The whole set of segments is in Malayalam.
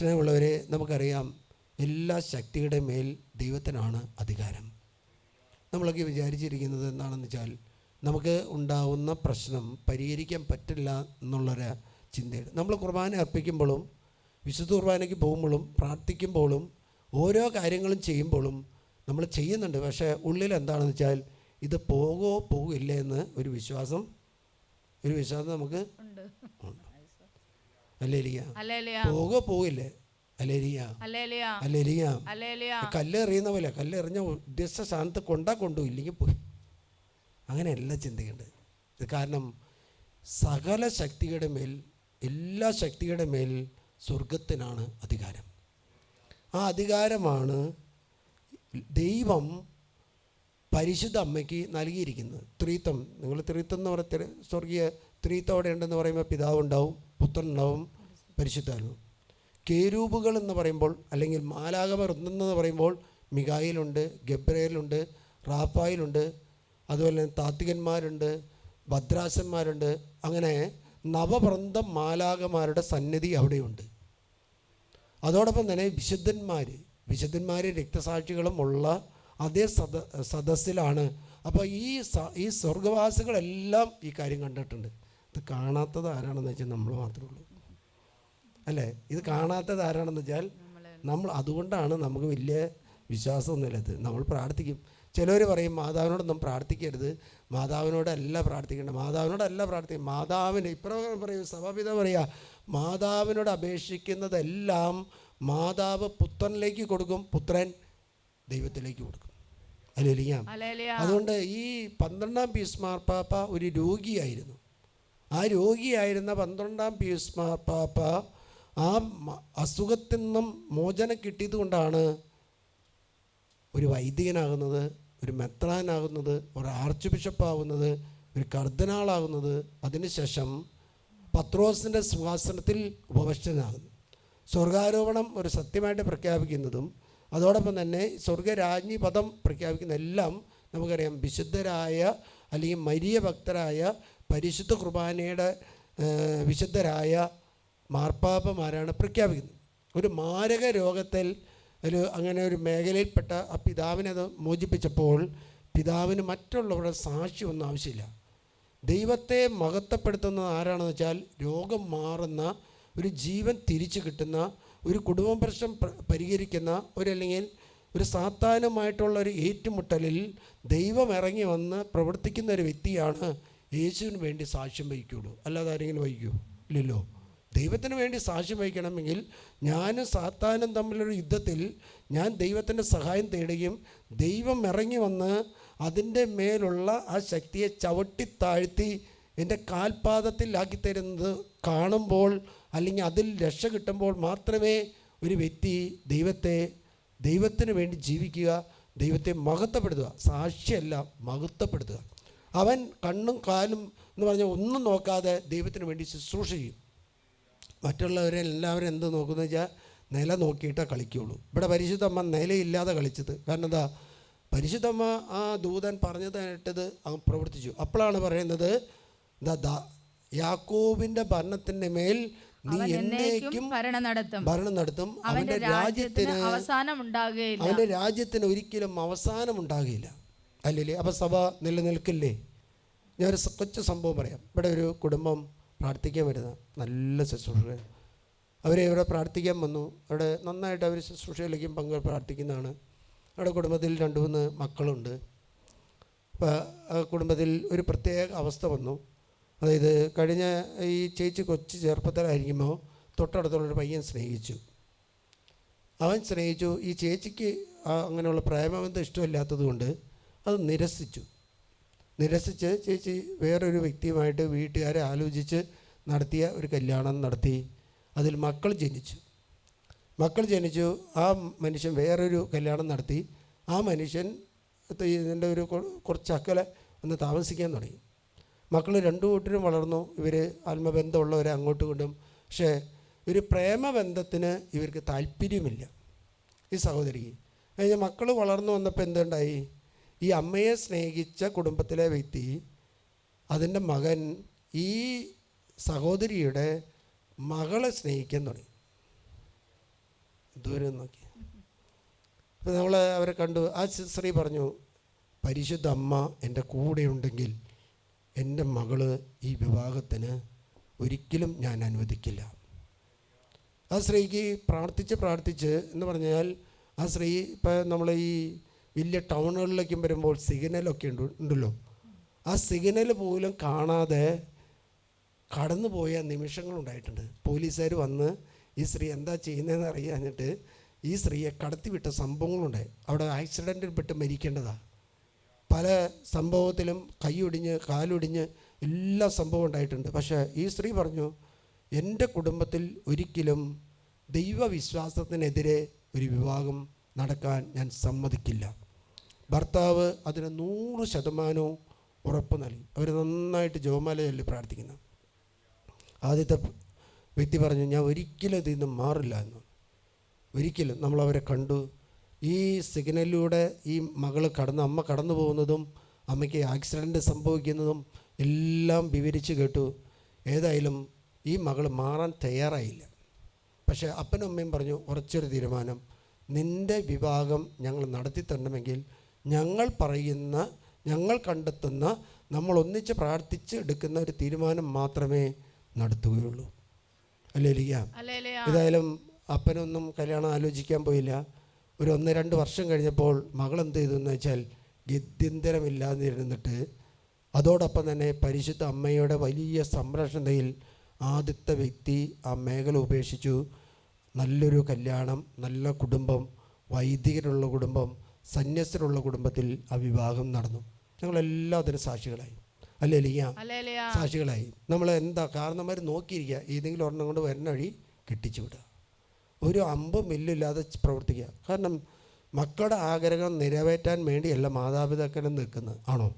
സ്നേഹമുള്ളവരെ നമുക്കറിയാം എല്ലാ ശക്തിയുടെ മേൽ ദൈവത്തിനാണ് അധികാരം. നമ്മളൊക്കെ വിചാരിച്ചിരിക്കുന്നത് എന്താണെന്ന് വെച്ചാൽ നമുക്ക് ഉണ്ടാവുന്ന പ്രശ്നം പരിഹരിക്കാൻ പറ്റില്ല എന്നുള്ളൊരു ചിന്തയാണ്. നമ്മൾ കുർബാന അർപ്പിക്കുമ്പോഴും വിശുദ്ധ കുർബാനയ്ക്ക് പോകുമ്പോഴും പ്രാർത്ഥിക്കുമ്പോഴും ഓരോ കാര്യങ്ങളും ചെയ്യുമ്പോഴും നമ്മൾ ചെയ്യുന്നുണ്ട്. പക്ഷേ ഉള്ളിൽ എന്താണെന്ന് വെച്ചാൽ ഇത് പോകുമോ പോകില്ലേ എന്ന് ഒരു വിശ്വാസം ഒരു വിശ്വാസം നമുക്ക് ഉണ്ട്. പോകുമോ പോകില്ലേ? അല്ലേലിയ. അല്ലേലിയ. അല്ലേലിയ. അല്ലേലിയ. കല്ല് എറിയുന്ന പോലെ കല്ല് എറിഞ്ഞ ഉദ്ദേശിച്ച സ്ഥാനത്ത് കൊണ്ടാ കൊണ്ടു ഇല്ലെങ്കിൽ പോയി. അങ്ങനെയല്ല ചിന്തിക്കേണ്ടത്. ഇത് കാരണം സകല ശക്തിയുടെ മേൽ എല്ലാ ശക്തിയുടെ മേൽ സ്വർഗത്തിനാണ് അധികാരം. ആ അധികാരമാണ് ദൈവം പരിശുദ്ധ അമ്മയ്ക്ക് നൽകിയിരിക്കുന്നത്. ത്രീത്വം. നിങ്ങൾ ത്രീത്വം എന്ന് പറയുന്ന സ്വർഗീയ ത്രീത്വം അവിടെ ഉണ്ടെന്ന് പറയുമ്പോൾ പിതാവുണ്ടാവും പുത്രൻ ഉണ്ടാവും പരിശുദ്ധാത്മാവും. കേരൂപുകൾ എന്ന് പറയുമ്പോൾ അല്ലെങ്കിൽ മാലാകമർ എന്ന് പറയുമ്പോൾ മികായിലുണ്ട് ഗബ്രയിലുണ്ട് റാപ്പായിലുണ്ട് അതുപോലെ തന്നെ താത്വികന്മാരുണ്ട് ഭദ്രാസന്മാരുണ്ട്. അങ്ങനെ നവവൃന്ദം മാലാകമാരുടെ സന്നിധി അവിടെയുണ്ട്. അതോടൊപ്പം തന്നെ വിശുദ്ധന്മാർ വിശുദ്ധന്മാർ രക്തസാക്ഷികളും ഉള്ള അതേ സദ സദസ്സിലാണ്. അപ്പോൾ ഈ ഈ സ്വർഗവാസികളെല്ലാം ഈ കാര്യം കണ്ടിട്ടുണ്ട്. ഇത് കാണാത്തത് ആരാണെന്ന് വെച്ചാൽ നമ്മൾ മാത്രമേ ഉള്ളൂ. അല്ലേ? ഇത് കാണാത്തത് ആരാണെന്ന് വെച്ചാൽ നമ്മൾ അതുകൊണ്ടാണ് നമുക്ക് വലിയ വിശ്വാസമൊന്നുമില്ലാത്തത് നമ്മൾ പ്രാർത്ഥിക്കും. ചിലർ പറയും മാതാവിനോടൊന്നും പ്രാർത്ഥിക്കരുത്. മാതാവിനോടല്ല പ്രാർത്ഥിക്കേണ്ടത് മാതാവിനോടല്ല പ്രാർത്ഥിക്കുക മാതാവിന് ഇപ്രകാരം പറയും സഭാപിത പറയുക മാതാവിനോട് അപേക്ഷിക്കുന്നതെല്ലാം മാതാവ് പുത്രനിലേക്ക് കൊടുക്കും. പുത്രൻ ദൈവത്തിലേക്ക് കൊടുക്കും. അല്ലേലിയ അതുകൊണ്ട് ഈ പന്ത്രണ്ടാം പീസ് മാർപ്പാപ്പ ഒരു രോഗിയായിരുന്നു. ആ രോഗിയായിരുന്ന പന്ത്രണ്ടാം പീസ് മാർപ്പാപ്പ ആ അസുഖത്തിൽ നിന്നും മോചനം കിട്ടിയത് കൊണ്ടാണ് ഒരു വൈദികനാകുന്നത് ഒരു മെത്രാനാകുന്നത് ഒരു ആർച്ച് ബിഷപ്പാകുന്നത് ഒരു കർദ്ദനാളാകുന്നത്. അതിനുശേഷം പത്രോസിന്റെ സിംഹാസനത്തിൽ ഉപവശനാകുന്നു. സ്വർഗാരോപണം ഒരു സത്യമായിട്ട് പ്രഖ്യാപിക്കുന്നതും അതോടൊപ്പം തന്നെ സ്വർഗരാജ്ഞി പദം പ്രഖ്യാപിക്കുന്ന എല്ലാം നമുക്കറിയാം. വിശുദ്ധരായ അല്ലെങ്കിൽ മരിയ ഭക്തരായ പരിശുദ്ധ കുർബാനയുടെ വിശുദ്ധരായ മാർപ്പാപ്പമാരാണ് പ്രഖ്യാപിക്കുന്നത്? ഒരു മാരക രോഗത്തിൽ ഒരു അങ്ങനെ ഒരു മേഖലയിൽപ്പെട്ട ആ പിതാവിനെ അത് മോചിപ്പിച്ചപ്പോൾ പിതാവിന് മറ്റുള്ളവരുടെ സാക്ഷിയൊന്നും ആവശ്യമില്ല. ദൈവത്തെ മഹത്വപ്പെടുത്തുന്നത് ആരാണെന്ന് വെച്ചാൽ രോഗം മാറുന്ന ഒരു ജീവൻ തിരിച്ചു കിട്ടുന്ന ഒരു കുടുംബ പ്രശ്നം പരിഹരിക്കുന്ന ഒരല്ലെങ്കിൽ ഒരു സാത്താനുമായിട്ടുള്ള ഒരു ഏറ്റുമുട്ടലിൽ ദൈവം ഇറങ്ങി വന്ന് പ്രവർത്തിക്കുന്ന ഒരു വ്യക്തിയാണ് യേശുവിന് വേണ്ടി സാക്ഷ്യം വഹിക്കുള്ളൂ അല്ലാതെ ആരെങ്കിലും വഹിക്കൂ ഇല്ലല്ലോ. ദൈവത്തിന് വേണ്ടി സാക്ഷ്യം വഹിക്കണമെങ്കിൽ ഞാനും സാത്താനും തമ്മിലൊരു യുദ്ധത്തിൽ ഞാൻ ദൈവത്തിന്റെ സഹായം തേടുകയും ദൈവം ഇറങ്ങി വന്ന് അതിന്റെ മേലുള്ള ആ ശക്തിയെ ചവിട്ടി താഴ്ത്തി എന്റെ കാൽപാദത്തിലാക്കി തരുന്നത് കാണുമ്പോൾ അല്ലെങ്കിൽ അതിൽ രക്ഷ കിട്ടുമ്പോൾ മാത്രമേ ഒരു വ്യക്തി ദൈവത്തെ ദൈവത്തിന് വേണ്ടി ജീവിക്കുക ദൈവത്തെ മഹത്വപ്പെടുത്തുക സാക്ഷിയല്ല മഹത്വപ്പെടുത്തുക. അവൻ കണ്ണും കാലും എന്ന് പറഞ്ഞാൽ ഒന്നും നോക്കാതെ ദൈവത്തിന് വേണ്ടി ശുശ്രൂഷ ചെയ്യും. മറ്റുള്ളവരെ എല്ലാവരും എന്ത് നോക്കുന്നത് വെച്ചാൽ നില നോക്കിയിട്ടേ കളിക്കുകയുള്ളൂ ഇവിടെ പരിശുദ്ധമ്മ നിലയില്ലാതെ കളിച്ചത്. കാരണം എന്താ? പരിശുദ്ധമ്മ ആ ദൂതൻ പറഞ്ഞത് കേട്ടത് അങ്ങ് പ്രവർത്തിച്ചു. അപ്പോഴാണ് പറയുന്നത് എന്താ യാക്കോബിന്റെ ഭരണത്തിന്റെ മേൽ നീ എന്നേക്കും ഭരണം നടത്തും. ഭരണം നടത്തും. അവന്റെ രാജ്യത്തിന് രാജ്യത്തിന് അവസാനം ഉണ്ടാകുകയില്ല. അവന്റെ രാജ്യത്തിന് ഒരിക്കലും അവസാനം ഉണ്ടാകില്ല അല്ലല്ലേ അപ്പം സഭ നിലനിൽക്കില്ലേ? ഞാനൊരു കൊച്ചു സംഭവം പറയാം. ഇവിടെ ഒരു കുടുംബം പ്രാർത്ഥിക്കാൻ വരുന്ന നല്ല ശുശ്രൂഷ അവരെ ഇവിടെ പ്രാർത്ഥിക്കാൻ വന്നു. അവിടെ നന്നായിട്ട് അവർ ശുശ്രൂഷയിലേക്കും പങ്ക് പ്രാർത്ഥിക്കുന്നതാണ്. അവിടെ കുടുംബത്തിൽ രണ്ട് മൂന്ന് മക്കളുണ്ട്. അപ്പോൾ ആ കുടുംബത്തിൽ ഒരു പ്രത്യേക അവസ്ഥ വന്നു. അതായത് കഴിഞ്ഞ ഈ ചേച്ചി കൊച്ചു ചെറുപ്പത്തിലായിരിക്കുമ്പോൾ തൊട്ടടുത്തുള്ളൊരു പയ്യൻ സ്നേഹിച്ചു. അവൻ സ്നേഹിച്ചു. ഈ ചേച്ചിക്ക് അങ്ങനെയുള്ള പ്രേമബന്ധം ഇഷ്ടമില്ലാത്തത് കൊണ്ട് അത് നിരസിച്ചു. നിരസിച്ച് ചേച്ചി വേറൊരു വ്യക്തിയുമായിട്ട് വീട്ടുകാരെ ആലോചിച്ച് നടത്തിയ ഒരു കല്യാണം നടത്തി. അതിൽ മക്കൾ ജനിച്ചു. മക്കൾ ജനിച്ചു. ആ മനുഷ്യൻ വേറൊരു കല്യാണം നടത്തി. ആ മനുഷ്യൻ ഇതിന്റെ ഒരു കുറച്ച് അക്കലെ ഒന്ന് താമസിക്കാൻ തുടങ്ങി. മക്കൾ രണ്ടു കൂട്ടരും വളർന്നു. ഇവർ ആത്മബന്ധമുള്ളവരെ അങ്ങോട്ട് കൊണ്ടും. പക്ഷേ ഒരു പ്രേമബന്ധത്തിന് ഇവർക്ക് താല്പര്യമില്ല. ഈ സഹോദരിക്ക്. കഴിഞ്ഞാൽ മക്കൾ വളർന്നു വന്നപ്പോൾ എന്തുണ്ടായി? ഈ അമ്മയെ സ്നേഹിച്ച കുടുംബത്തിലെ വ്യക്തി അതിന്റെ മകൻ ഈ സഹോദരിയുടെ മകളെ സ്നേഹിക്കാൻ തുടങ്ങി. ദൂരം നോക്കി. അപ്പോൾ നമ്മൾ അവരെ കണ്ടു. ആ ശ്രീ പറഞ്ഞു പരിശുദ്ധ അമ്മ എന്റെ കൂടെ ഉണ്ടെങ്കിൽ എന്റെ മകൾ ഈ വിവാഹത്തിന് ഒരിക്കലും ഞാൻ അനുവദിക്കില്ല. ആ സ്ത്രീക്ക് പ്രാർത്ഥിച്ച് പ്രാർത്ഥിച്ച് എന്ന് പറഞ്ഞാൽ ആ സ്ത്രീ ഇപ്പം നമ്മൾ ഈ വലിയ ടൗണുകളിലേക്കും വരുമ്പോൾ സിഗ്നലൊക്കെ ഉണ്ട് ഉണ്ടല്ലോ. ആ സിഗ്നൽ പോലും കാണാതെ കടന്നുപോയ നിമിഷങ്ങളുണ്ടായിട്ടുണ്ട് പോലീസുകാർ വന്ന് ഈ സ്ത്രീ എന്താ ചെയ്യുന്നതെന്ന് അറിയാഞ്ഞിട്ട് ഈ സ്ത്രീയെ കടത്തിവിട്ട സംഭവങ്ങളുണ്ടായി. അവിടെ ആക്സിഡന്റിൽ പെട്ട് മരിക്കേണ്ടതാണ് പല സംഭവത്തിലും കൈയൊടിഞ്ഞ് കാലൊടിഞ്ഞ് എല്ലാ സംഭവം ഉണ്ടായിട്ടുണ്ട്. പക്ഷേ ഈ സ്ത്രീ പറഞ്ഞു എന്റെ കുടുംബത്തിൽ ഒരിക്കലും ദൈവവിശ്വാസത്തിനെതിരെ ഒരു വിവാഹം നടക്കാൻ ഞാൻ സമ്മതിക്കില്ല. ഭർത്താവ് അതിന് നൂറ് ശതമാനവും ഉറപ്പ് നൽകി. അവർ നന്നായിട്ട് ജോമാലയല്ലേ പ്രാർത്ഥിക്കുന്നത് പ്രാർത്ഥിക്കുന്നു. ആദ്യത്തെ വ്യക്തി പറഞ്ഞു ഞാൻ ഒരിക്കലും ഇതിൽ നിന്ന് മാറില്ല എന്ന് ഒരിക്കലും. നമ്മളവരെ കണ്ടു. ഈ സിഗ്നലിലൂടെ ഈ മകൾ കടന്ന് അമ്മ കടന്നു പോകുന്നതും അമ്മയ്ക്ക് ആക്സിഡന്റ് സംഭവിക്കുന്നതും എല്ലാം വിവരിച്ച് കേട്ടു. ഏതായാലും ഈ മകൾ മാറാൻ തയ്യാറായില്ല. പക്ഷേ അപ്പനും അമ്മയും പറഞ്ഞു ഉറച്ചൊരു തീരുമാനം. നിന്റെ വിവാഹം ഞങ്ങൾ നടത്തി തരണമെങ്കിൽ ഞങ്ങൾ പറയുന്ന ഞങ്ങൾ കണ്ടെത്തുന്ന നമ്മൾ ഒന്നിച്ച് പ്രാർത്ഥിച്ച് എടുക്കുന്ന ഒരു തീരുമാനം മാത്രമേ നടത്തുകയുള്ളൂ. അല്ലേ ലിയ ഏതായാലും അപ്പനൊന്നും കല്യാണം ആലോചിക്കാൻ പോയില്ല. ഒരു ഒന്ന് രണ്ട് വർഷം കഴിഞ്ഞപ്പോൾ മകൾ എന്ത് ചെയ്തു എന്ന് വെച്ചാൽ ഗത്യന്തരമില്ലാതെ ഇരുന്നിട്ട് അതോടൊപ്പം തന്നെ പരിശുദ്ധ അമ്മയുടെ വലിയ സംരക്ഷണതയിൽ ആദ്യത്തെ വ്യക്തി ആ മേഖല ഉപേക്ഷിച്ചു. നല്ലൊരു കല്യാണം നല്ല കുടുംബം വൈദികരുള്ള കുടുംബം സന്യസ്തരുള്ള കുടുംബത്തിൽ ആ വിവാഹം നടന്നു. ഞങ്ങളെല്ലാം അതിന് സാക്ഷികളായി. അല്ലേ ലിയ സാക്ഷികളായി. നമ്മൾ എന്താ കാരണന്മാർ നോക്കിയിരിക്കുക ഏതെങ്കിലും ഒരെണ്ണം കൊണ്ട് വരുന്ന വഴി കെട്ടിച്ചു വിടുക. ഒരു അമ്പും മില്ലില്ലാതെ പ്രവർത്തിക്കുക. കാരണം മക്കളുടെ ആഗ്രഹം നിറവേറ്റാൻ വേണ്ടിയല്ല മാതാപിതാക്കളും നിൽക്കുന്നത്. ആണോ?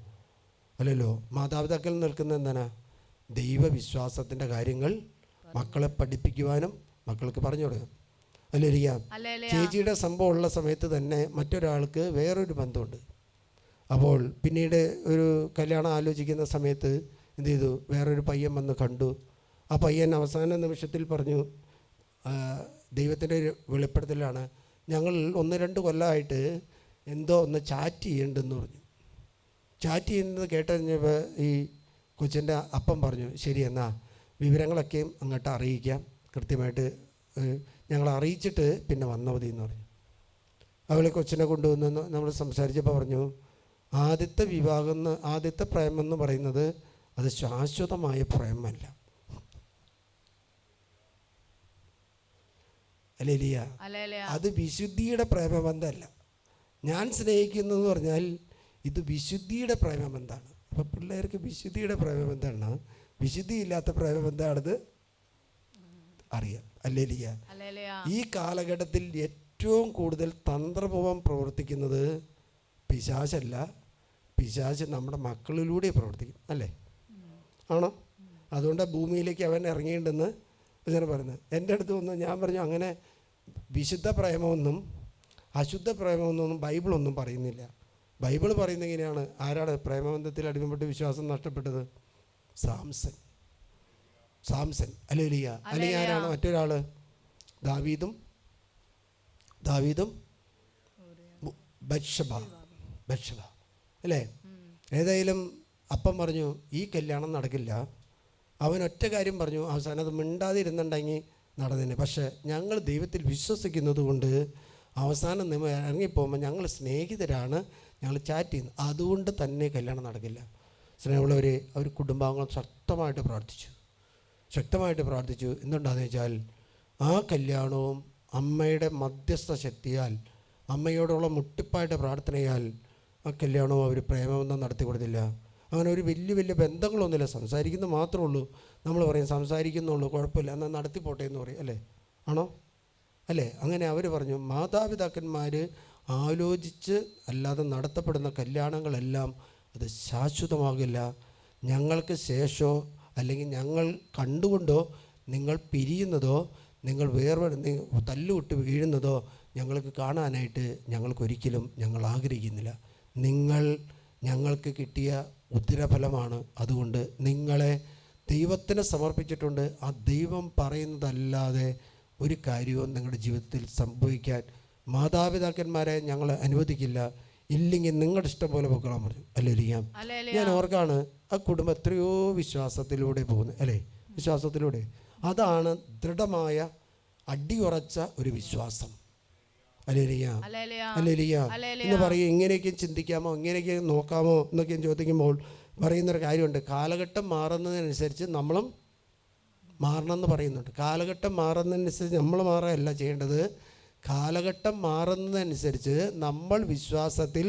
അല്ലല്ലോ. മാതാപിതാക്കൾ നിൽക്കുന്നത് എന്താണ്? ദൈവവിശ്വാസത്തിന്റെ കാര്യങ്ങൾ മക്കളെ പഠിപ്പിക്കുവാനും മക്കൾക്ക് പറഞ്ഞു കൊടുക്കും അല്ലേ ചേച്ചിയുടെ സംഭവം ഉള്ള സമയത്ത് തന്നെ മറ്റൊരാൾക്ക് വേറൊരു ബന്ധമുണ്ട്. അപ്പോൾ പിന്നീട് ഒരു കല്യാണം ആലോചിക്കുന്ന സമയത്ത് എന്ത് ചെയ്തു വേറൊരു പയ്യൻ വന്ന് കണ്ടു. ആ പയ്യൻ അവസാന നിമിഷത്തിൽ പറഞ്ഞു ദൈവത്തിന്റെ ഒരു വെളിപ്പെടുത്തലാണ് ഞങ്ങൾ ഒന്ന് രണ്ട് കൊല്ലമായിട്ട് എന്തോ ഒന്ന് ചാറ്റ് ചെയ്യണ്ടെന്ന് പറഞ്ഞു. ചാറ്റ് ചെയ്യുന്നത് കേട്ടുകഴിഞ്ഞപ്പോൾ ഈ കൊച്ചിന്റെ അപ്പം പറഞ്ഞു ശരി എന്നാ വിവരങ്ങളൊക്കെയും അങ്ങോട്ട് അറിയിക്കാം. കൃത്യമായിട്ട് ഞങ്ങൾ അറിയിച്ചിട്ട് പിന്നെ വന്നാൽ മതി എന്ന് പറഞ്ഞു. അവളെ കൊച്ചിനെ കൊണ്ടുവന്ന് നമ്മൾ സംസാരിച്ചപ്പോൾ പറഞ്ഞു ആദ്യത്തെ വിവാഹം എന്ന് ആദ്യത്തെ പ്രേമെന്ന് പറയുന്നത് അത് ശാശ്വതമായ പ്രേമല്ല അല്ലേലിയ അത് വിശുദ്ധിയുടെ പ്രേമബന്ധമല്ല. ഞാൻ സ്നേഹിക്കുന്നതെന്ന് പറഞ്ഞാൽ ഇത് വിശുദ്ധിയുടെ പ്രേമബന്ധമാണ്. അപ്പോൾ പിള്ളേർക്ക് വിശുദ്ധിയുടെ പ്രേമബന്ധമാണ് വിശുദ്ധിയില്ലാത്ത പ്രേമബന്ധമാണത്? അറിയാം. അല്ലേലയ. ഈ കാലഘട്ടത്തിൽ ഏറ്റവും കൂടുതൽ തന്ത്രപൂർവം പ്രവർത്തിക്കുന്നത് പിശാചല്ല പിശാച് നമ്മുടെ മക്കളിലൂടെ പ്രവർത്തിക്കും അല്ലേ? ആണോ? അതുകൊണ്ട് ഭൂമിയിലേക്ക് അവൻ ഇറങ്ങിയിട്ടുണ്ടെന്ന് ഇങ്ങനെ പറയുന്നത്. എന്റെ അടുത്ത് വന്ന് ഞാൻ പറഞ്ഞു അങ്ങനെ വിശുദ്ധ പ്രേമമൊന്നും അശുദ്ധ പ്രേമമൊന്നും ബൈബിളൊന്നും പറയുന്നില്ല. ബൈബിൾ പറയുന്നത് എങ്ങനെയാണ്? ആരാണ് പ്രേമബന്ധത്തിൽ അടിമപ്പെട്ട് വിശ്വാസം നഷ്ടപ്പെട്ടത്? സാംസൺ. സാംസൺ. അലേലിയ. അല്ലെങ്കിൽ ആരാണ് മറ്റൊരാൾ ദാവീദും ദാവീദും ബക്ഷബ ബത്ഷബ. അല്ലേ? ഏതായാലും അപ്പം പറഞ്ഞു ഈ കല്യാണം നടക്കില്ല. അവൻ ഒറ്റ കാര്യം പറഞ്ഞു അവസാനം അത് മിണ്ടാതിരുന്നുണ്ടെങ്കിൽ നടന്നേനെ. പക്ഷേ ഞങ്ങൾ ദൈവത്തിൽ വിശ്വസിക്കുന്നത് കൊണ്ട് അവസാനം നിങ്ങൾ ഇറങ്ങിപ്പോകുമ്പോൾ ഞങ്ങൾ സ്നേഹിതരാണ് ഞങ്ങൾ ചാറ്റ് ചെയ്യുന്നത് അതുകൊണ്ട് തന്നെ കല്യാണം നടക്കില്ല. സ്നേഹമുള്ളവർ അവർ കുടുംബാംഗങ്ങൾ ശക്തമായിട്ട് പ്രാർത്ഥിച്ചു. ശക്തമായിട്ട് പ്രാർത്ഥിച്ചു. എന്തുണ്ടാന്ന് വെച്ചാൽ ആ കല്യാണവും അമ്മയുടെ മധ്യസ്ഥ ശക്തിയാൽ അമ്മയോടുള്ള മുട്ടിപ്പായിട്ട് പ്രാർത്ഥനയാൽ ആ കല്യാണവും അവർ പ്രേമബന്ധം നടത്തി കൊടുത്തില്ല. അങ്ങനെ ഒരു വലിയ വലിയ ബന്ധങ്ങളൊന്നുമില്ല. സംസാരിക്കുന്നത് മാത്രമേ ഉള്ളൂ. നമ്മൾ പറയും സംസാരിക്കുന്നുള്ളൂ കുഴപ്പമില്ല. എന്നാൽ നടത്തിപ്പോട്ടെ എന്ന് പറയും. അല്ലേ? ആണോ? അല്ലേ? അങ്ങനെ അവർ പറഞ്ഞു. മാതാപിതാക്കന്മാർ ആലോചിച്ച് അല്ലാതെ നടത്തപ്പെടുന്ന കല്യാണങ്ങളെല്ലാം അത് ശാശ്വതമാകില്ല. ഞങ്ങൾക്ക് ശേഷമോ അല്ലെങ്കിൽ ഞങ്ങൾ കണ്ടുകൊണ്ടോ നിങ്ങൾ പിരിയുന്നതോ നിങ്ങൾ വേർവ തല്ലുവിട്ട് വീഴുന്നതോ ഞങ്ങൾക്ക് കാണാനായിട്ട് ഞങ്ങൾക്കൊരിക്കലും ഞങ്ങൾ ആഗ്രഹിക്കുന്നില്ല. നിങ്ങൾ ഞങ്ങൾക്ക് കിട്ടിയ ഉത്തരഫലമാണ് അതുകൊണ്ട് നിങ്ങളെ ദൈവത്തിന് സമർപ്പിച്ചിട്ടുണ്ട്. ആ ദൈവം പറയുന്നതല്ലാതെ ഒരു കാര്യവും നിങ്ങളുടെ ജീവിതത്തിൽ സംഭവിക്കാൻ മാതാപിതാക്കന്മാരെ ഞങ്ങൾ അനുവദിക്കില്ല. ഇല്ലെങ്കിൽ നിങ്ങളുടെ ഇഷ്ടം പോലെ പൊക്കളാൻ പറഞ്ഞു. അല്ലേ ഞാൻ ഓർക്കാണ് ആ കുടുംബം എത്രയോ വിശ്വാസത്തിലൂടെ പോകുന്നു അല്ലേ? വിശ്വാസത്തിലൂടെ. അതാണ് ദൃഢമായ അടിയുറച്ച ഒരു വിശ്വാസം. Hallelujah hallelujah. എന്ന് പറയും ഇങ്ങനെയൊക്കെ ചിന്തിക്കാമോ ഇങ്ങനെയൊക്കെ നോക്കാമോ എന്നൊക്കെ ചോദിക്കുമ്പോൾ പറയുന്നൊരു കാര്യമുണ്ട്. കാലഘട്ടം മാറുന്നതിനനുസരിച്ച് നമ്മളും മാറണമെന്ന് പറയുന്നുണ്ട്. കാലഘട്ടം മാറുന്നതിനനുസരിച്ച് നമ്മൾ മാറുകയല്ല ചെയ്യേണ്ടത് കാലഘട്ടം മാറുന്നതനുസരിച്ച് നമ്മൾ വിശ്വാസത്തിൽ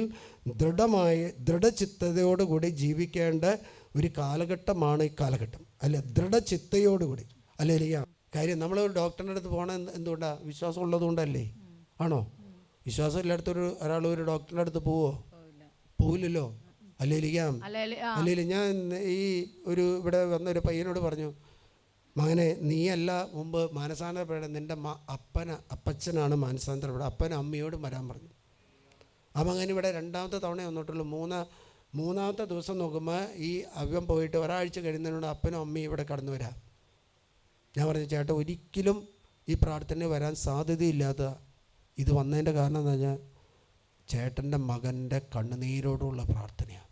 ദൃഢമായ ദൃഢചിത്തതയോടുകൂടി ജീവിക്കേണ്ട ഒരു കാലഘട്ടമാണ് ഈ കാലഘട്ടം. അല്ലെ ദൃഢചിത്തയോടുകൂടി. അല്ലേ കാര്യം നമ്മൾ ഒരു ഡോക്ടറിന്റെ അടുത്ത് പോകണ എന്തുകൊണ്ടാണ് വിശ്വാസം ഉള്ളതുകൊണ്ടല്ലേ ആണോ? വിശ്വാസം ഇല്ലാത്തൊരു ഒരാൾ ഒരു ഡോക്ടറിന്റെ അടുത്ത് പോവോ? പോവില്ലല്ലോ? അല്ലേ ഹല്ലേലൂയ. ഞാൻ ഈ ഒരു ഇവിടെ വന്ന ഒരു പയ്യനോട് പറഞ്ഞു മകനെ നീയല്ല മുമ്പ് മാനസാന്തരപ്പെടേണ്ട. നിന്റെ മ അപ്പന അപ്പച്ചനാണ് മാനസാന്തരപ്പെടുക അപ്പനും അമ്മയോടും വരാൻ പറഞ്ഞു. ആ മകൻ ഇവിടെ രണ്ടാമത്തെ തവണ വന്നിട്ടുള്ളൂ. മൂന്ന് മൂന്നാമത്തെ ദിവസം നോക്കുമ്പോൾ ഈ അവ്യം പോയിട്ട് ഒരാഴ്ച കഴിയുന്നതിനോട് അപ്പനും അമ്മയും ഇവിടെ കടന്നു വരാം. ഞാൻ പറഞ്ഞു ചേട്ടാ ഒരിക്കലും ഈ പ്രാർത്ഥന വരാൻ സാധ്യതയില്ലാത്ത ഇത് വന്നതിന്റെ കാരണം എന്താ പറഞ്ഞാൽ ചേട്ടന്റെ മകന്റെ കണ്ണുനീരോടുള്ള പ്രാർത്ഥനയാണ്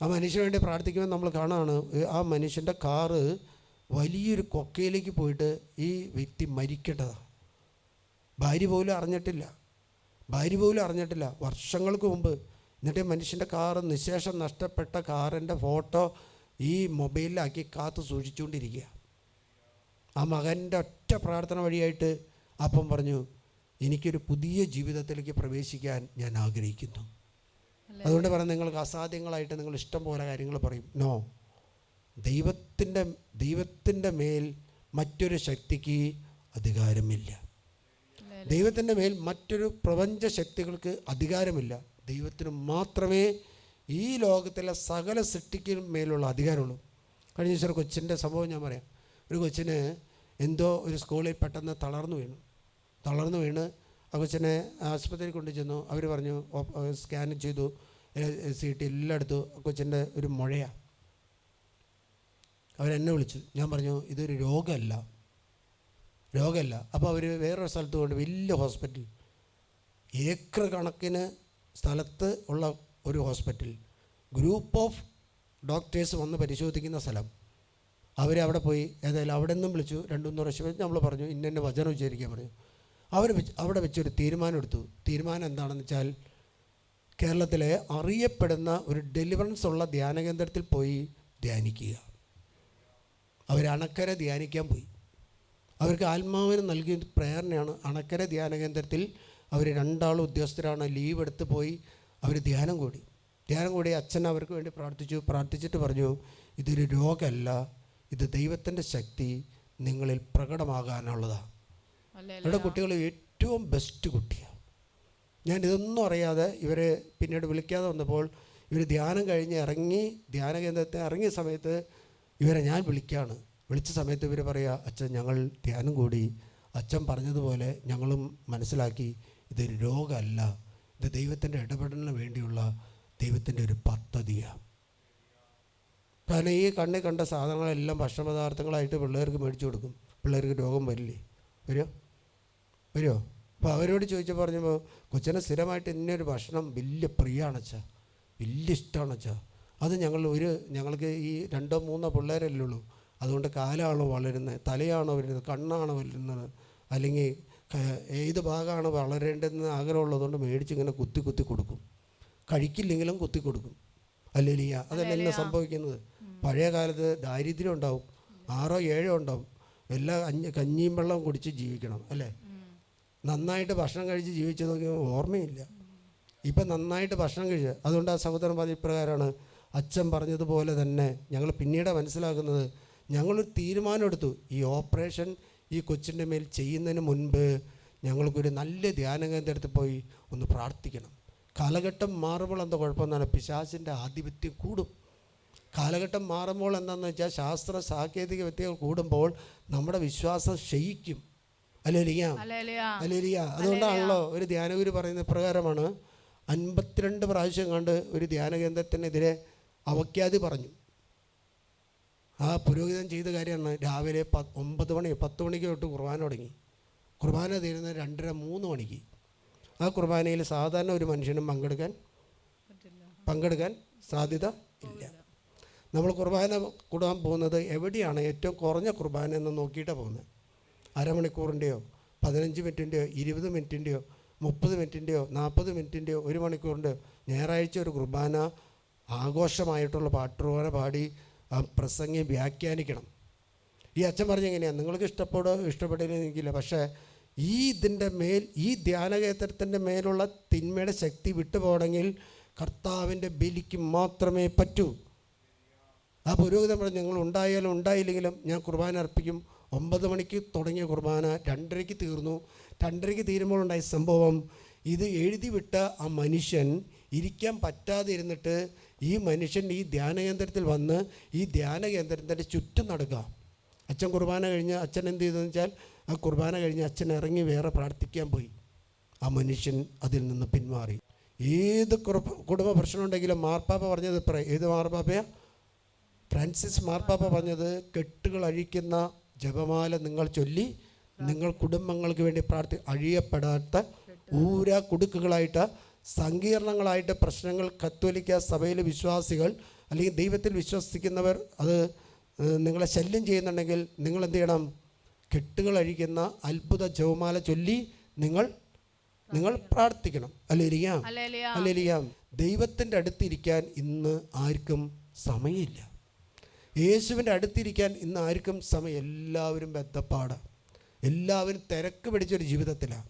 ആ മനുഷ്യന് വേണ്ടി പ്രാർത്ഥിക്കുമ്പോൾ നമ്മൾ കാണാണ് ആ മനുഷ്യന്റെ കാറ് വലിയൊരു കൊക്കയിലേക്ക് പോയിട്ട് ഈ വ്യക്തി മരിക്കേണ്ടതാണ് ഭാര്യ പോലും അറിഞ്ഞിട്ടില്ല. ഭാര്യ പോലും അറിഞ്ഞിട്ടില്ല. വർഷങ്ങൾക്ക് മുമ്പ് എന്നിട്ട് മനുഷ്യന്റെ കാറ് നിശേഷം നഷ്ടപ്പെട്ട കാറിന്റെ ഫോട്ടോ ഈ മൊബൈലിലാക്കി കാത്തു സൂക്ഷിച്ചുകൊണ്ടിരിക്കുക. ആ മകന്റെ ഒറ്റ പ്രാർത്ഥന വഴിയായിട്ട് അപ്പം പറഞ്ഞു എനിക്കൊരു പുതിയ ജീവിതത്തിലേക്ക് പ്രവേശിക്കാൻ ഞാൻ ആഗ്രഹിക്കുന്നു. അതുകൊണ്ട് പറഞ്ഞാൽ നിങ്ങൾക്ക് അസാധ്യങ്ങളായിട്ട് നിങ്ങൾ ഇഷ്ടം പോലെ കാര്യങ്ങൾ പറയും. നോ ദൈവത്തിന്റെ ദൈവത്തിന്റെ മേൽ മറ്റൊരു ശക്തിക്ക് അധികാരമില്ല. ദൈവത്തിന്റെ മേൽ മറ്റൊരു പ്രപഞ്ച ശക്തികൾക്ക് അധികാരമില്ല. ദൈവത്തിന് മാത്രമേ ഈ ലോകത്തിലെ സകല സൃഷ്ടിക്കും മേലുള്ള അധികാരമുള്ളൂ. കഴിഞ്ഞ ദിവസം ഒരു കൊച്ചിന്റെ സംഭവം ഞാൻ പറയാം. ഒരു കൊച്ചിന് എന്തോ ഒരു സ്കൂളിൽ പെട്ടെന്ന് തളർന്നു വീണു. തളർന്നു വീണ് ആ കൊച്ചിനെ ആശുപത്രിയിൽ കൊണ്ടു ചെന്നു. അവർ പറഞ്ഞു സ്കാൻ ചെയ്തു. സി ടി എല്ലായിടത്തും കൊച്ചിന്റെ ഒരു മുഴയാണ് അവരെന്നെ വിളിച്ചു. ഞാൻ പറഞ്ഞു ഇതൊരു രോഗമല്ല. രോഗമല്ല. അപ്പോൾ അവർ വേറൊരു സ്ഥലത്ത് കൊണ്ട് വലിയ ഹോസ്പിറ്റൽ. ഏക്കർ കണക്കിന് സ്ഥലത്ത് ഉള്ള ഒരു ഹോസ്പിറ്റൽ. ഗ്രൂപ്പ് ഓഫ് ഡോക്ടേഴ്സ് വന്ന് പരിശോധിക്കുന്ന സ്ഥലം. അവർ അവിടെ പോയി ഏതായാലും അവിടെ നിന്നും വിളിച്ചു. രണ്ടു മൂന്ന് പ്രാവശ്യം നമ്മൾ പറഞ്ഞു ഇന്ന വചനം ഉച്ചരിക്കാൻ പറഞ്ഞു. അവർ അവിടെ വെച്ചൊരു തീരുമാനം എടുത്തു. തീരുമാനം എന്താണെന്ന് വെച്ചാൽ കേരളത്തിലെ അറിയപ്പെടുന്ന ഒരു ഡെലിവറൻസ് ഉള്ള ധ്യാനകേന്ദ്രത്തിൽ പോയി ധ്യാനിക്കുക. അവർ അണക്കര ധ്യാനിക്കാൻ പോയി. അവർക്ക് ആത്മാവിന് നൽകിയ പ്രേരണയാണ് അണക്കര ധ്യാന കേന്ദ്രത്തിൽ അവർ രണ്ടാളും ഉദ്യോഗസ്ഥരാണ്. ലീവ് എടുത്ത് പോയി അവർ ധ്യാനം കൂടി. ധ്യാനം കൂടി അച്ഛൻ അവർക്ക് വേണ്ടി പ്രാർത്ഥിച്ചു. പ്രാർത്ഥിച്ചിട്ട് പറഞ്ഞു ഇതൊരു രോഗമല്ല. ഇത് ദൈവത്തിന്റെ ശക്തി. നിങ്ങളിൽ പ്രകടമാകാനുള്ളതാണ്. ഇവിടെ കുട്ടികൾ ഏറ്റവും ബെസ്റ്റ് കുട്ടിയാണ് ഞാൻ ഇതൊന്നും അറിയാതെ ഇവരെ പിന്നീട് വിളിക്കാതെ വന്നപ്പോൾ ഇവർ ധ്യാനം കഴിഞ്ഞ് ഇറങ്ങി ധ്യാന കേന്ദ്രത്തിൽ ഇറങ്ങിയ സമയത്ത് ഇവരെ ഞാൻ വിളിക്കുകയാണ് വിളിച്ച സമയത്ത് ഇവർ പറയുക അച്ഛൻ ഞങ്ങൾ ധ്യാനം കൂടി. അച്ഛൻ പറഞ്ഞതുപോലെ ഞങ്ങളും മനസ്സിലാക്കി. ഇതൊരു രോഗമല്ല. ഇത് ദൈവത്തിന്റെ ഇടപെടലിന് വേണ്ടിയുള്ള ദൈവത്തിന്റെ ഒരു പദ്ധതിയാണ് കാരണം ഈ കണ്ണിൽ കണ്ട സാധനങ്ങളെല്ലാം ഭക്ഷണപദാർത്ഥങ്ങളായിട്ട് പിള്ളേർക്ക് മേടിച്ചു കൊടുക്കും. പിള്ളേർക്ക് രോഗം വരില്ലേ? വരുമോ വരുമോ അപ്പോൾ അവരോട് ചോദിച്ചാൽ പറഞ്ഞപ്പോൾ കൊച്ചിനെ സ്ഥിരമായിട്ട് ഇന്നൊരു ഭക്ഷണം വലിയ പ്രിയമാണ് അച്ഛാ വലിയ ഇഷ്ടമാണ് അച്ഛാ അത് ഞങ്ങൾ ഒരു ഞങ്ങൾക്ക് ഈ രണ്ടോ മൂന്നോ പിള്ളേരല്ലേ ഉള്ളൂ. അതുകൊണ്ട് കാലാണോ വളരുന്നത് തലയാണോ വരുന്നത് കണ്ണാണോ വരുന്നത് അല്ലെങ്കിൽ ഏത് ഭാഗമാണ് വളരേണ്ടതെന്ന് ആഗ്രഹമുള്ളതുകൊണ്ട് മേടിച്ച് ഇങ്ങനെ കുത്തി കുത്തി കൊടുക്കും. കഴിക്കില്ലെങ്കിലും കുത്തി കൊടുക്കും. അല്ലേലിയ അതല്ല സംഭവിക്കുന്നത്? പഴയ കാലത്ത് ദാരിദ്ര്യം ഉണ്ടാവും ആറോ ഏഴോ ഉണ്ടാവും. എല്ലാ കഞ്ഞി കഞ്ഞിയും വെള്ളവും കുടിച്ച് ജീവിക്കണം അല്ലേ? നന്നായിട്ട് ഭക്ഷണം കഴിച്ച് ജീവിച്ചതൊക്കെ ഓർമ്മയില്ല. ഇപ്പം നന്നായിട്ട് ഭക്ഷണം കഴിച്ച് അതുകൊണ്ട് ആ സഹോദരൻ പറഞ്ഞ ഇപ്രകാരമാണ് അച്ഛൻ പറഞ്ഞതുപോലെ തന്നെ ഞങ്ങൾ പിന്നീട് മനസ്സിലാക്കുന്നത് ഞങ്ങളൊരു തീരുമാനമെടുത്തു. ഈ ഓപ്പറേഷൻ ഈ കൊച്ചിന്റെ മേൽ ചെയ്യുന്നതിന് മുൻപ് ഞങ്ങൾക്കൊരു നല്ല ധ്യാന കേന്ദ്രത്തിൽ പോയി ഒന്ന് പ്രാർത്ഥിക്കണം. കാലഘട്ടം മാറുമ്പോൾ എന്താ കുഴപ്പമെന്നാണ്? പിശാസിന്റെ ആധിപത്യം കൂടും. കാലഘട്ടം മാറുമ്പോൾ എന്താണെന്ന് വെച്ചാൽ ശാസ്ത്ര സാങ്കേതിക വിദ്യകൾ കൂടുമ്പോൾ നമ്മുടെ വിശ്വാസം ക്ഷയിക്കും. അല്ലേ ലിയ ഹല്ലേലൂയ. അല്ലേ ലിയ അതുകൊണ്ടാണല്ലോ ഒരു ധ്യാനഗുരു പറയുന്ന പ്രകാരമാണ് അൻപത്തിരണ്ട് പ്രാവശ്യം കണ്ട് ഒരു ധ്യാന കേന്ദ്രത്തിനെതിരെ അവക്യാതി പറഞ്ഞു. ആ പുരോഹിതൻ ചെയ്ത കാര്യമാണ് രാവിലെ പ ഒമ്പത് മണി പത്ത് മണിക്ക് തൊട്ട് കുർബാന തുടങ്ങി. കുർബാന തീരുന്നത് രണ്ടര മൂന്ന് മണിക്ക്. ആ കുർബാനയിൽ സാധാരണ ഒരു മനുഷ്യനും പങ്കെടുക്കാൻ പങ്കെടുക്കാൻ സാധ്യത ഇല്ല. നമ്മൾ കുർബാന കൂടാൻ പോകുന്നത് എവിടെയാണ് ഏറ്റവും കുറഞ്ഞ കുർബാന എന്ന് നോക്കിയിട്ടാണ് പോകുന്നത് അരമണിക്കൂറിന്റെയോ പതിനഞ്ച് മിനിറ്റിന്റെയോ ഇരുപത് മിനിറ്റിന്റെയോ മുപ്പത് മിനിറ്റിന്റെയോ നാൽപ്പത് മിനിറ്റിന്റെയോ ഒരു മണിക്കൂറിന്റെയോ ഞായറാഴ്ച ഒരു കുർബാന ആഘോഷമായിട്ടുള്ള പാട്ടുപോലെ പാടി ആ പ്രസംഗി വ്യാഖ്യാനിക്കണം. ഈ അച്ഛൻ പറഞ്ഞ എങ്ങനെയാണ് നിങ്ങൾക്ക് ഇഷ്ടപ്പെടോ ഇഷ്ടപ്പെട്ടില്ല പക്ഷേ ഈ ഇതിന്റെ മേൽ ഈ ധ്യാനകേന്ദ്രത്തിന്റെ മേലുള്ള തിന്മയുടെ ശക്തി വിട്ടുപോകണമെങ്കിൽ കർത്താവിന്റെ ബലിക്ക് മാത്രമേ പറ്റൂ. ആ പുരോഹിതൻ പറഞ്ഞു ഞങ്ങൾ ഉണ്ടായാലും ഉണ്ടായില്ലെങ്കിലും ഞാൻ കുർബാന അർപ്പിക്കും. ഒമ്പത് മണിക്ക് തുടങ്ങിയ കുർബാന രണ്ടരയ്ക്ക് തീർന്നു. രണ്ടരയ്ക്ക് തീരുമ്പോൾ ഉണ്ടായ സംഭവം ഇത് എഴുതി വിട്ട ആ മനുഷ്യൻ ഇരിക്കാൻ പറ്റാതെ ഇരുന്നിട്ട് ഈ മനുഷ്യൻ ഈ ധ്യാന കേന്ദ്രത്തിൽ വന്ന് ഈ ധ്യാന കേന്ദ്രത്തിന്റെ ചുറ്റും നടക്കുക. അച്ഛൻ കുർബാന കഴിഞ്ഞ് അച്ഛൻ എന്ത് ചെയ്തെന്ന് വെച്ചാൽ ആ കുർബാന കഴിഞ്ഞ് അച്ഛൻ ഇറങ്ങി വേറെ പ്രാർത്ഥിക്കാൻ പോയി. ആ മനുഷ്യൻ അതിൽ നിന്ന് പിന്മാറി. ഏത് കുടുംബ പ്രശ്നം ഉണ്ടെങ്കിലും മാർപ്പാപ്പ പറഞ്ഞത് പറ ഏത് മാർപ്പാപ്പയാ? ഫ്രാൻസിസ് മാർപ്പാപ്പ പറഞ്ഞത് കെട്ടുകൾ അഴിക്കുന്ന ജപമാല നിങ്ങൾ ചൊല്ലി നിങ്ങൾ കുടുംബങ്ങൾക്ക് വേണ്ടി പ്രാർത്ഥി അഴിയപ്പെടാത്ത ഊരാ കുടുക്കുകളായിട്ട് സങ്കീർണങ്ങളായിട്ട് പ്രശ്നങ്ങൾ കത്തോലിക്ക സഭയിലെ വിശ്വാസികൾ അല്ലെങ്കിൽ ദൈവത്തിൽ വിശ്വസിക്കുന്നവർ അത് നിങ്ങളെ ശല്യം ചെയ്യുന്നുണ്ടെങ്കിൽ നിങ്ങൾ എന്ത് ചെയ്യണം? കെട്ടുകൾ അഴിക്കുന്ന അത്ഭുത ജവമാല ചൊല്ലി നിങ്ങൾ നിങ്ങൾ പ്രാർത്ഥിക്കണം. അല്ലേ ഇരിക്കാം ഹല്ലേലൂയ. അല്ലേലിയാം ദൈവത്തിന്റെ അടുത്തിരിക്കാൻ ഇന്ന് ആർക്കും സമയമില്ല. യേശുവിന്റെ അടുത്തിരിക്കാൻ ഇന്ന് ആർക്കും സമയം എല്ലാവരും ബദ്ധപ്പാട്. എല്ലാവരും തിരക്ക് പിടിച്ചൊരു ജീവിതത്തിലാണ്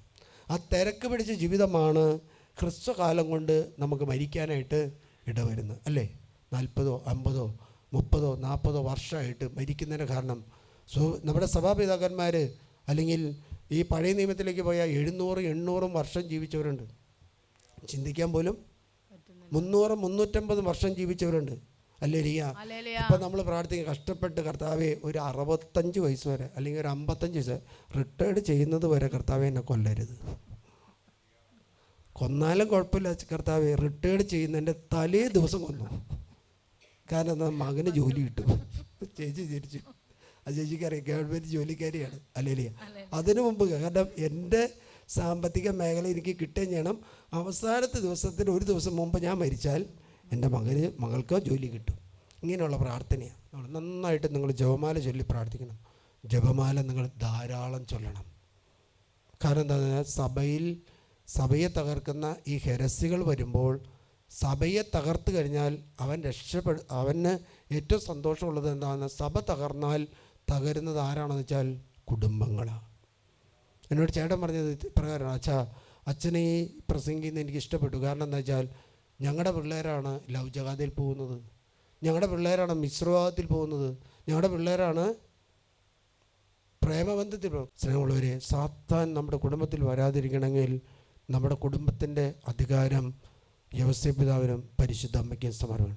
ആ തിരക്ക് പിടിച്ച ജീവിതമാണ് ഹ്രസ്വകാലം കൊണ്ട് നമുക്ക് മരിക്കാനായിട്ട് ഇടവരുന്നു അല്ലേ? നാൽപ്പതോ അമ്പതോ മുപ്പതോ നാൽപ്പതോ വർഷമായിട്ട് മരിക്കുന്നതിന് കാരണം സോ നമ്മുടെ സഭാപിതാക്കന്മാർ അല്ലെങ്കിൽ ഈ പഴയ നിയമത്തിലേക്ക് പോയാൽ എഴുന്നൂറ് എണ്ണൂറും വർഷം ജീവിച്ചവരുണ്ട്. ചിന്തിക്കാൻ പോലും മുന്നൂറ് മുന്നൂറ്റമ്പതും വർഷം ജീവിച്ചവരുണ്ട്. അല്ലേ ലിയ. ഇപ്പം നമ്മൾ പ്രാർത്ഥിക്കുക കഷ്ടപ്പെട്ട് കർത്താവെ ഒരു അറുപത്തഞ്ച് വയസ്സ് വരെ അല്ലെങ്കിൽ ഒരു അമ്പത്തഞ്ച് വയസ്സ് റിട്ടയർഡ് ചെയ്യുന്നത് വരെ കർത്താവെ എന്നെ കൊല്ലരുത്. കൊന്നാലും കുഴപ്പമില്ല കർത്താവ്. റിട്ടയർഡ് ചെയ്യുന്നതിന്റെ തലേ ദിവസം കൊന്നു. കാരണം എന്താ? മകന് ജോലി കിട്ടും. ചേച്ചി ചിരിച്ചു ആ ചേച്ചിക്കറിയാം. ഗവൺമെന്റ് ജോലിക്കാരിയാണ്. അല്ലേലിയ. അതിനു മുമ്പ് കാരണം എന്റെ സാമ്പത്തിക മേഖല എനിക്ക് കിട്ടുകയും ചെയ്യണം. അവസാനത്തെ ദിവസത്തിന് ഒരു ദിവസം മുമ്പ് ഞാൻ മരിച്ചാൽ എന്റെ മകന് മകൾക്ക് ജോലി കിട്ടും. ഇങ്ങനെയുള്ള പ്രാർത്ഥനയാണ്. നമ്മൾ നന്നായിട്ട് നിങ്ങൾ ജപമാല ചൊല്ലി പ്രാർത്ഥിക്കണം. ജപമാല നിങ്ങൾ ധാരാളം ചൊല്ലണം. കാരണം പറഞ്ഞാൽ സഭയിൽ സഭയെ തകർക്കുന്ന ഈ ഹെരസികൾ വരുമ്പോൾ സഭയെ തകർത്ത് കഴിഞ്ഞാൽ അവൻ രക്ഷപ്പെടു അവന് ഏറ്റവും സന്തോഷമുള്ളത് എന്താണെന്ന് സഭ തകർന്നാൽ തകരുന്നത് ആരാണെന്ന് വെച്ചാൽ കുടുംബങ്ങളാണ് എന്നോട് ചേട്ടൻ പറഞ്ഞത് ഇത് പ്രകാരമാണ്. അച്ഛാ അച്ഛനെ ഈ പ്രസംഗിന്ന് എനിക്ക് ഇഷ്ടപ്പെട്ടു. കാരണം എന്താ വെച്ചാൽ ഞങ്ങളുടെ പിള്ളേരാണ് ലവ് ജഗാതയിൽ പോകുന്നത്. ഞങ്ങളുടെ പിള്ളേരാണ് മിശ്രവാദത്തിൽ പോകുന്നത്. ഞങ്ങളുടെ പിള്ളേരാണ് പ്രേമബന്ധത്തിൽ സ്നേഹമുള്ളവരെ സാത്താൻ നമ്മുടെ കുടുംബത്തിൽ വരാതിരിക്കണമെങ്കിൽ നമ്മുടെ കുടുംബത്തിന്റെ അധികാരം യവസ്യപിതാവിനും പരിശുദ്ധ അമ്മയ്ക്കും സമർപ്പണം